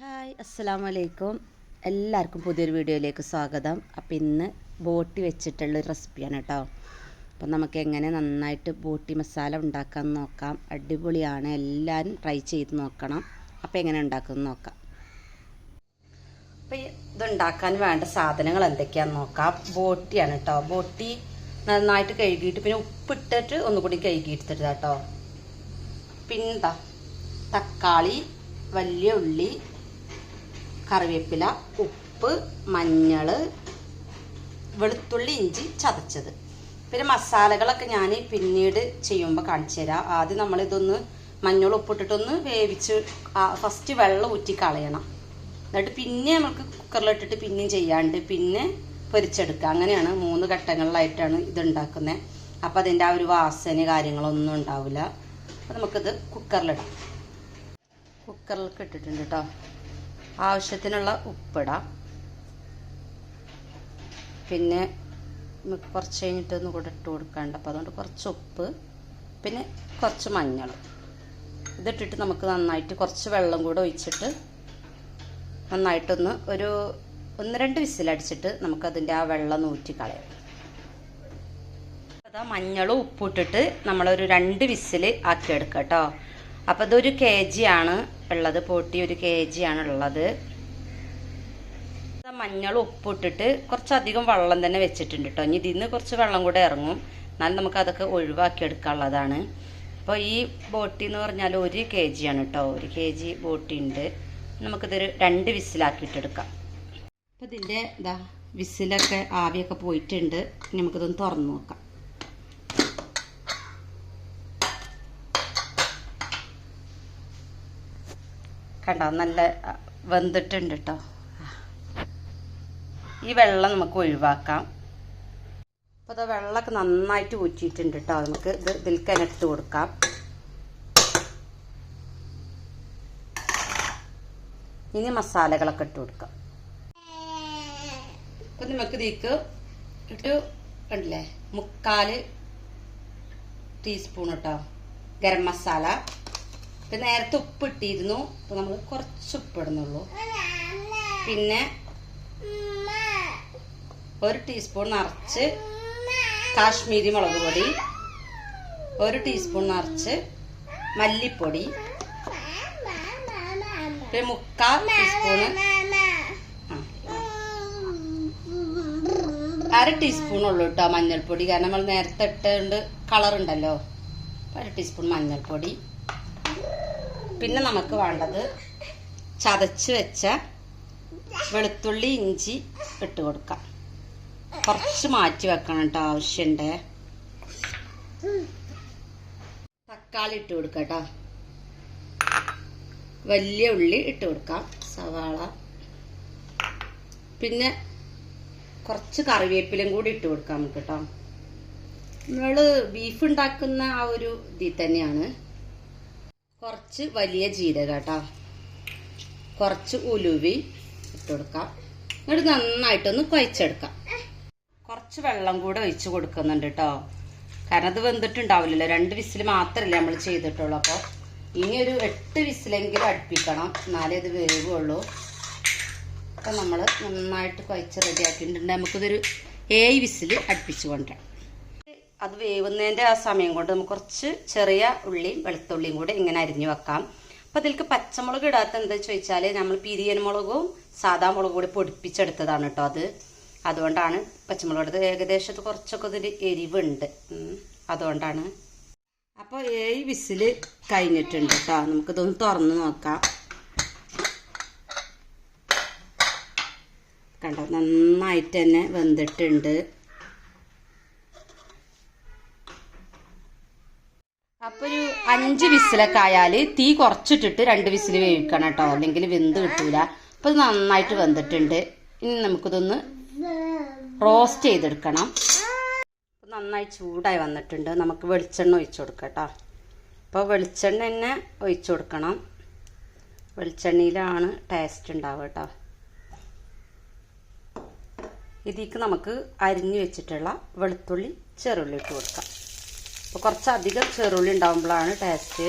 Hi അസ്സലാമു വലൈക്കും എല്ലാവർക്കും പുതിയൊരു വീഡിയോയിലേക്ക് സ്വാഗതം. അപ്പോൾ ഇന്ന് ബോട്ടി വെച്ചിട്ടുള്ള റെസിപ്പിയാണ് കേട്ടോ അപ്പം നമുക്ക് എങ്ങനെ നന്നായിട്ട് ബോട്ടി മസാല ഉണ്ടാക്കാൻ നോക്കാം. അടിപൊളിയാണ്. എല്ലാവരും ട്രൈ ചെയ്ത് നോക്കണം. അപ്പോൾ എങ്ങനെ ഉണ്ടാക്കുമെന്ന് നോക്കാം. അപ്പോൾ ഇതുണ്ടാക്കാൻ വേണ്ട സാധനങ്ങൾ എന്തൊക്കെയാണെന്ന് നോക്കാം. ബോട്ടിയാണ് കേട്ടോ ബോട്ടി നന്നായിട്ട് കഴുകിയിട്ട് പിന്നെ ഉപ്പിട്ടിട്ട് ഒന്നുകൂടി കഴുകിയെടുത്തിട്ട് കേട്ടോ പിന്നെന്താ? തക്കാളി വലിയ ഉള്ളി കറിവേപ്പില ഉപ്പ് മഞ്ഞൾ വെളുത്തുള്ളി ഇഞ്ചി ചതച്ചത്. പിന്നെ മസാലകളൊക്കെ ഞാൻ പിന്നീട് ചെയ്യുമ്പോൾ കാണിച്ചു തരാം. ആദ്യം നമ്മളിതൊന്ന് മഞ്ഞൾ ഉപ്പിട്ടിട്ടൊന്ന് വേവിച്ച് ഫസ്റ്റ് വെള്ളം ഊറ്റി കളയണം. എന്നിട്ട് പിന്നെ നമുക്ക് കുക്കറിലിട്ടിട്ട് പിന്നെയും ചെയ്യാണ്ട് പിന്നെ പൊരിച്ചെടുക്കുക. അങ്ങനെയാണ് മൂന്ന് ഘട്ടങ്ങളിലായിട്ടാണ് ഇതുണ്ടാക്കുന്നത് അപ്പോൾ അതിന്റെ ആ ഒരു വാസന കാര്യങ്ങളൊന്നും ഉണ്ടാവില്ല. അപ്പോൾ നമുക്കിത് കുക്കറിലിടാം കുക്കറിലൊക്കെ ഇട്ടിട്ടുണ്ട് കേട്ടോ ആവശ്യത്തിനുള്ള ഉപ്പിടാം. പിന്നെ നമുക്ക് കുറച്ച് കഴിഞ്ഞിട്ട് ഒന്ന് കൂടെ ഇട്ട് കൊടുക്കാണ്ട്. അപ്പോൾ അതുകൊണ്ട് കുറച്ച് ഉപ്പ് പിന്നെ കുറച്ച് മഞ്ഞൾ. ഇതിട്ടിട്ട് നമുക്ക് നന്നായിട്ട് കുറച്ച് വെള്ളം കൂടെ ഒഴിച്ചിട്ട് നന്നായിട്ടൊന്ന് ഒരു ഒന്ന് രണ്ട് വിസിലടിച്ചിട്ട് നമുക്കതിന്റെ ആ വെള്ളം നൂറ്റി കളയാം. അതാ മഞ്ഞളും ഉപ്പിട്ടിട്ട് നമ്മളൊരു രണ്ട് വിസിൽ ആക്കിയെടുക്കാം കേട്ടോ. അപ്പോൾ ഇതൊരു കെ ജി ആണ്. ഉള്ളത് പൊട്ടി ഒരു കെ ജി ആണുള്ളത് മഞ്ഞൾ ഉപ്പിട്ടിട്ട് കുറച്ചധികം വെള്ളം തന്നെ വെച്ചിട്ടുണ്ട് കേട്ടോ ഇനി ഇതിൽ നിന്ന് കുറച്ച് വെള്ളം കൂടെ ഇറങ്ങും. എന്നാലും നമുക്ക് അതൊക്കെ ഒഴിവാക്കി എടുക്കാനുള്ളതാണ് അപ്പോൾ ഈ ബോട്ടി എന്ന് പറഞ്ഞാൽ ഒരു കെ ജി ആണ് കേട്ടോ ഒരു കെ ജി ബോട്ടി ഉണ്ട്. നമുക്കിതൊരു രണ്ട് വിസിലാക്കിയിട്ടെടുക്കാം. അപ്പോൾ ഇതിന്റെ ഇതാ വിസിലൊക്കെ ആവിയൊക്കെ പോയിട്ടുണ്ട്. നമുക്കിതൊന്ന് തുറന്നു നോക്കാം. കണ്ടോ? നല്ല വെന്തിട്ടുണ്ട് കേട്ടോ ഈ വെള്ളം നമുക്ക് ഒഴിവാക്കാം. അപ്പോൾ അത് വെള്ളമൊക്കെ നന്നായിട്ട് ഊറ്റിയിട്ടുണ്ട് കേട്ടോ നമുക്ക് ഇത് ഇതിൽക്ക് കൊടുക്കാം. ഇനി മസാലകളൊക്കെ ഇട്ട് കൊടുക്കാം. അപ്പം നമുക്ക് ഇതിക്ക് ഇട്ട് ഉണ്ടല്ലേ മുക്കാൽ ടീസ്പൂൺ കേട്ടോ ഗരം മസാല. ഇപ്പം നേരത്തെ ഉപ്പ് ഇട്ടിരുന്നു അപ്പോൾ നമ്മൾ കുറച്ച് ഉപ്പ് ഇടുന്നുള്ളൂ പിന്നെ ഒരു ടീസ്പൂൺ നിറച്ച് കാശ്മീരി മുളക് പൊടി. ഒരു ടീസ്പൂൺ നിറച്ച് മല്ലിപ്പൊടി. പിന്നെ മുക്കാൽ ടീസ്പൂണ് അര ടീസ്പൂൺ ഉള്ളു കേട്ടോ മഞ്ഞൾപ്പൊടി. കാരണം നമ്മൾ നേരത്തെ ഇട്ടുകൊണ്ട് കളർ ഉണ്ടല്ലോ. അര ടീസ്പൂൺ മഞ്ഞൾപ്പൊടി. പിന്നെ നമുക്ക് വേണ്ടത് ചതച്ച് വെച്ച വെളുത്തുള്ളി ഇഞ്ചി ഇട്ട് കൊടുക്കാം. കുറച്ച് മാറ്റി വെക്കണം കേട്ടോ ആവശ്യമുണ്ട് തക്കാളി ഇട്ട് കൊടുക്കാം കേട്ടോ വലിയ ഉള്ളി ഇട്ട് കൊടുക്കാം സവാള. പിന്നെ കുറച്ച് കറിവേപ്പിലും കൂടി ഇട്ട് കൊടുക്കാം നമുക്ക് കേട്ടോ നമ്മൾ ബീഫ് ഉണ്ടാക്കുന്ന ആ ഒരു ഇതിൽ തന്നെയാണ്. കുറച്ച് വലിയ ജീരക കേട്ടോ. കുറച്ച് ഉലുവി ഇട്ട് കൊടുക്കാം എന്നിട്ട് നന്നായിട്ടൊന്ന് കുഴച്ചെടുക്കാം കുറച്ച് വെള്ളം കൂടെ ഒഴിച്ച് കൊടുക്കുന്നുണ്ട് കേട്ടോ. കാരണം അത് വെന്തിട്ടുണ്ടാവില്ലല്ലോ. രണ്ട് വിസിൽ മാത്രമല്ലേ നമ്മൾ ചെയ്തിട്ടുള്ളൂ. അപ്പോൾ ഇനി ഒരു എട്ട് വിസിലെങ്കിലും അടുപ്പിക്കണം. എന്നാലേ ഇത് വേവുള്ളൂ. അപ്പം നമ്മൾ നന്നായിട്ട് കുഴച്ച് റെഡിയാക്കിയിട്ടുണ്ടെങ്കിൽ നമുക്കിതൊരു ഏഴ് വിസിൽ അടുപ്പിച്ച് കൊണ്ടുവരാം. അത് വേവുന്നതിന്റെ ആ സമയം കൊണ്ട് നമുക്ക് കുറച്ച് ചെറിയ ഉള്ളിയും വെളുത്തുള്ളിയും കൂടെ ഇങ്ങനെ അരിഞ്ഞു വെക്കാം. അപ്പോൾ അതിലേക്ക് പച്ചമുളക് ഇടാത്ത എന്താ ചോദിച്ചാൽ നമ്മൾ പിരിയൻ മുളകും സാധാ മുളകും കൂടി പൊടിപ്പിച്ചെടുത്തതാണ് കേട്ടോ അത്. അതുകൊണ്ടാണ് പച്ചമുളക് എടുത്തത് ഏകദേശം കുറച്ചൊക്കെ ഇതിൽ എരിവുണ്ട്. അതുകൊണ്ടാണ്. അപ്പോൾ ഏഴ് വിസിൽ കഴിഞ്ഞിട്ടുണ്ട് കേട്ടോ നമുക്കിതൊന്ന് തുറന്ന് നോക്കാം. കണ്ടോ? നന്നായിട്ട് തന്നെ വെന്തിട്ടുണ്ട് അപ്പോൾ ഒരു അഞ്ച് വിസിലൊക്കെ ആയാൽ തീ കുറച്ചിട്ടിട്ട് രണ്ട് വിസിൽ വേവിക്കണം കേട്ടോ. അല്ലെങ്കിൽ വെന്ത് കിട്ടൂല. അപ്പോൾ നന്നായിട്ട് വെന്തിട്ടുണ്ട്. ഇനി നമുക്കിതൊന്ന് റോസ്റ്റ് ചെയ്തെടുക്കണം. നന്നായി ചൂടായി വന്നിട്ടുണ്ട്. നമുക്ക് വെളിച്ചെണ്ണ ഒഴിച്ചു കൊടുക്കാം കേട്ടോ. അപ്പോൾ വെളിച്ചെണ്ണ തന്നെ ഒഴിച്ചു കൊടുക്കണം. വെളിച്ചെണ്ണയിലാണ് ടേസ്റ്റ് ഉണ്ടാവുക കേട്ടോ. ഇതിക്ക് നമുക്ക് അരിഞ്ഞു വെച്ചിട്ടുള്ള വെളുത്തുള്ളി ചെറുള്ളി ഇട്ട് കൊടുക്കാം. അപ്പോൾ കുറച്ചധികം ചെറുള്ളി ഉണ്ടാകുമ്പോഴാണ് ടേസ്റ്റ്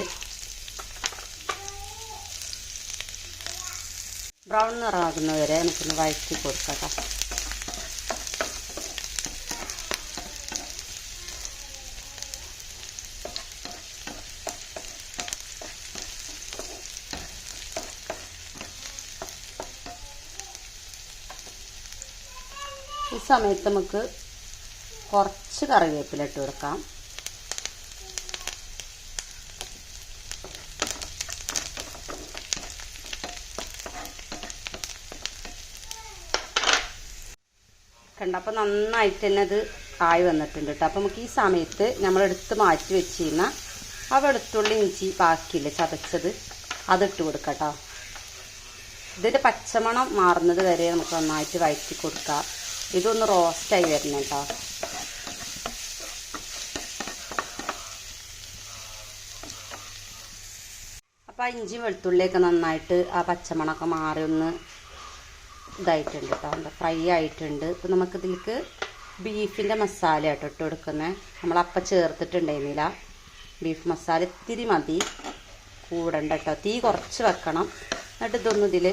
ബ്രൗൺ നിറമാകുന്ന വരെ നമുക്കൊന്ന് വഴറ്റി കൊടുക്കാം ഈ സമയത്ത് നമുക്ക് കുറച്ച് കറിവേപ്പില ഇട്ട് കൊടുക്കാം. കണ്ടപ്പോൾ നന്നായിട്ട് തന്നെ അത് ആയി വന്നിട്ടുണ്ട് കേട്ടോ. അപ്പോൾ നമുക്ക് ഈ സമയത്ത് നമ്മൾ എടുത്ത് മാറ്റി വെച്ചിരുന്ന ആ വെളുത്തുള്ളി ഇഞ്ചി ബാക്കിയില്ല ചതച്ചത് അതിട്ട് കൊടുക്കാം കേട്ടോ. ഇതിന്റെ പച്ചമണം മാറുന്നത് വരെ നമുക്ക് നന്നായിട്ട് വഴറ്റി കൊടുക്കാം. ഇതൊന്ന് റോസ്റ്റായി വരണം കേട്ടോ. അപ്പോൾ ആ ഇഞ്ചി വെളുത്തുള്ളിയൊക്കെ നന്നായിട്ട് ആ പച്ചമണമൊക്കെ മാറി ഒന്ന് ഇതായിട്ടുണ്ട് കേട്ടോ എന്താ ഫ്രൈ ആയിട്ടുണ്ട്. ഇപ്പം നമുക്കിതിലേക്ക് ബീഫിന്റെ മസാല കേട്ടോ ഇട്ട് കൊടുക്കുന്നത് നമ്മളപ്പം ചേർത്തിട്ടുണ്ടായിരുന്നില്ല. ബീഫ് മസാല ഇത്തിരി മതി. കൂടണ്ട കേട്ടോ തീ കുറച്ച് വെക്കണം. എന്നിട്ട് ഇതൊന്നും ഇതിൽ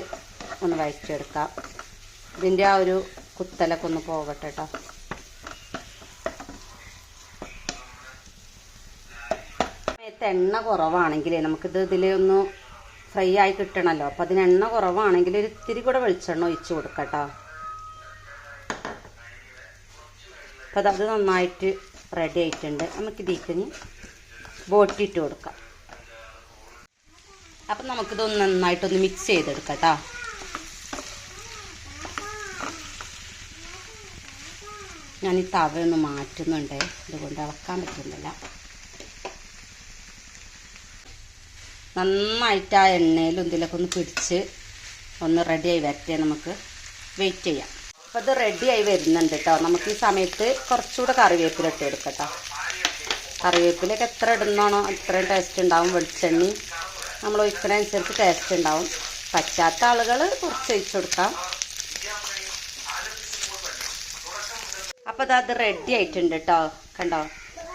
ഒന്ന് വഴറ്റിയെടുക്കാം. ഇതിന്റെ ആ ഒരു കുത്തലൊക്കെ ഒന്ന് പോകട്ടെ കേട്ടോ സമയത്ത് എണ്ണ കുറവാണെങ്കിൽ നമുക്കിത് ഇതിൽ ഒന്ന് ഫ്രൈ ആയി കിട്ടണമല്ലോ അപ്പം അതിന് എണ്ണ കുറവാണെങ്കിൽ ഒരു ഇത്തിരി കൂടെ വെളിച്ചെണ്ണ ഒഴിച്ച് കൊടുക്കട്ടോ. അപ്പം അത് നന്നായിട്ട് റെഡി ആയിട്ടുണ്ട്. നമുക്ക് ഇതിക്കിനി ബോട്ടിട്ട് കൊടുക്കാം. അപ്പം നമുക്കിതൊന്ന് നന്നായിട്ടൊന്ന് മിക്സ് ചെയ്തെടുക്കാം ഞാൻ ഈ തവ ഒന്ന് മാറ്റുന്നുണ്ട്. ഇതുകൊണ്ട് ഇളക്കാൻ പറ്റുന്നില്ല. നന്നായിട്ട് ആ എണ്ണയിലും ഇതിലൊക്കെ ഒന്ന് പിടിച്ച് ഒന്ന് റെഡിയായി വരട്ടെ നമുക്ക്. വെയിറ്റ് ചെയ്യാം. അപ്പോൾ ഇത് റെഡിയായി വരുന്നുണ്ട് കേട്ടോ നമുക്ക് ഈ സമയത്ത് കുറച്ചുകൂടെ കറിവേപ്പില ഇട്ട് കേട്ടോ കറിവേപ്പിലൊക്കെ എത്ര ഇടുന്നാണോ അത്രയും ടേസ്റ്റ് ഉണ്ടാവും. വെളിച്ചെണ്ണി നമ്മൾ ഒഴിക്കുന്നതനുസരിച്ച് ടേസ്റ്റ് ഉണ്ടാവും. പറ്റാത്ത ആളുകൾ കുറച്ച് ഒഴിച്ചു കൊടുക്കാം. അപ്പോൾ അത് റെഡി ആയിട്ടുണ്ട് കേട്ടോ കണ്ടോ?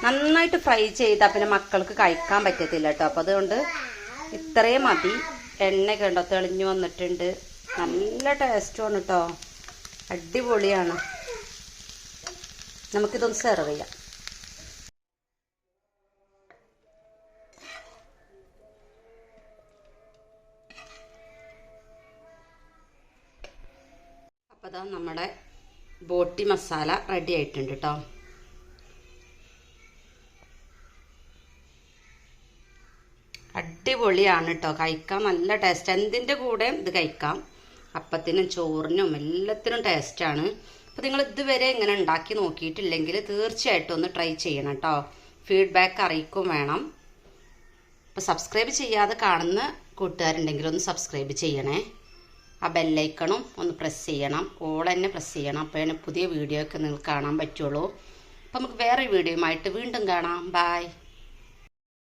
നന്നായിട്ട് ഫ്രൈ ചെയ്താൽ പിന്നെ മക്കൾക്ക് കഴിക്കാൻ പറ്റത്തില്ല കേട്ടോ അപ്പോൾ അതുകൊണ്ട് ഇത്രയും മതി. എണ്ണയൊക്കെ ഉണ്ടോ തെളിഞ്ഞു വന്നിട്ടുണ്ട്. നല്ല ടേസ്റ്റുമാണ് കേട്ടോ അടിപൊളിയാണ്. നമുക്കിതൊന്ന് സെർവ് ചെയ്യാം. അപ്പോൾ നമ്മുടെ ബോട്ടി മസാല റെഡി ആയിട്ടുണ്ട് കേട്ടോ അടിപൊളിയാണ് കേട്ടോ കഴിക്കാൻ നല്ല ടേസ്റ്റ് എന്തിന്റെ കൂടെ ഇത് കഴിക്കാം? അപ്പത്തിനും ചോറിനും എല്ലാത്തിനും ടേസ്റ്റാണ് അപ്പോൾ നിങ്ങൾ ഇതുവരെ ഇങ്ങനെ ഉണ്ടാക്കി നോക്കിയിട്ടില്ലെങ്കിൽ തീർച്ചയായിട്ടും ഒന്ന് ട്രൈ ചെയ്യണം കേട്ടോ ഫീഡ്ബാക്ക് അറിയിക്കും വേണം. അപ്പോൾ സബ്സ്ക്രൈബ് ചെയ്യാതെ കാണുന്ന കൂട്ടുകാരുണ്ടെങ്കിൽ ഒന്ന് സബ്സ്ക്രൈബ് ചെയ്യണേ. ആ ബെല്ലൈക്കണും ഒന്ന് പ്രസ് ചെയ്യണം. ഓൾ തന്നെ പ്രസ് ചെയ്യണം. അപ്പോൾ പുതിയ വീഡിയോ ഒക്കെ നിങ്ങൾക്ക് കാണാൻ പറ്റുള്ളൂ. അപ്പോൾ നമുക്ക് വേറെ വീഡിയോയുമായിട്ട് വീണ്ടും കാണാം. ബായ്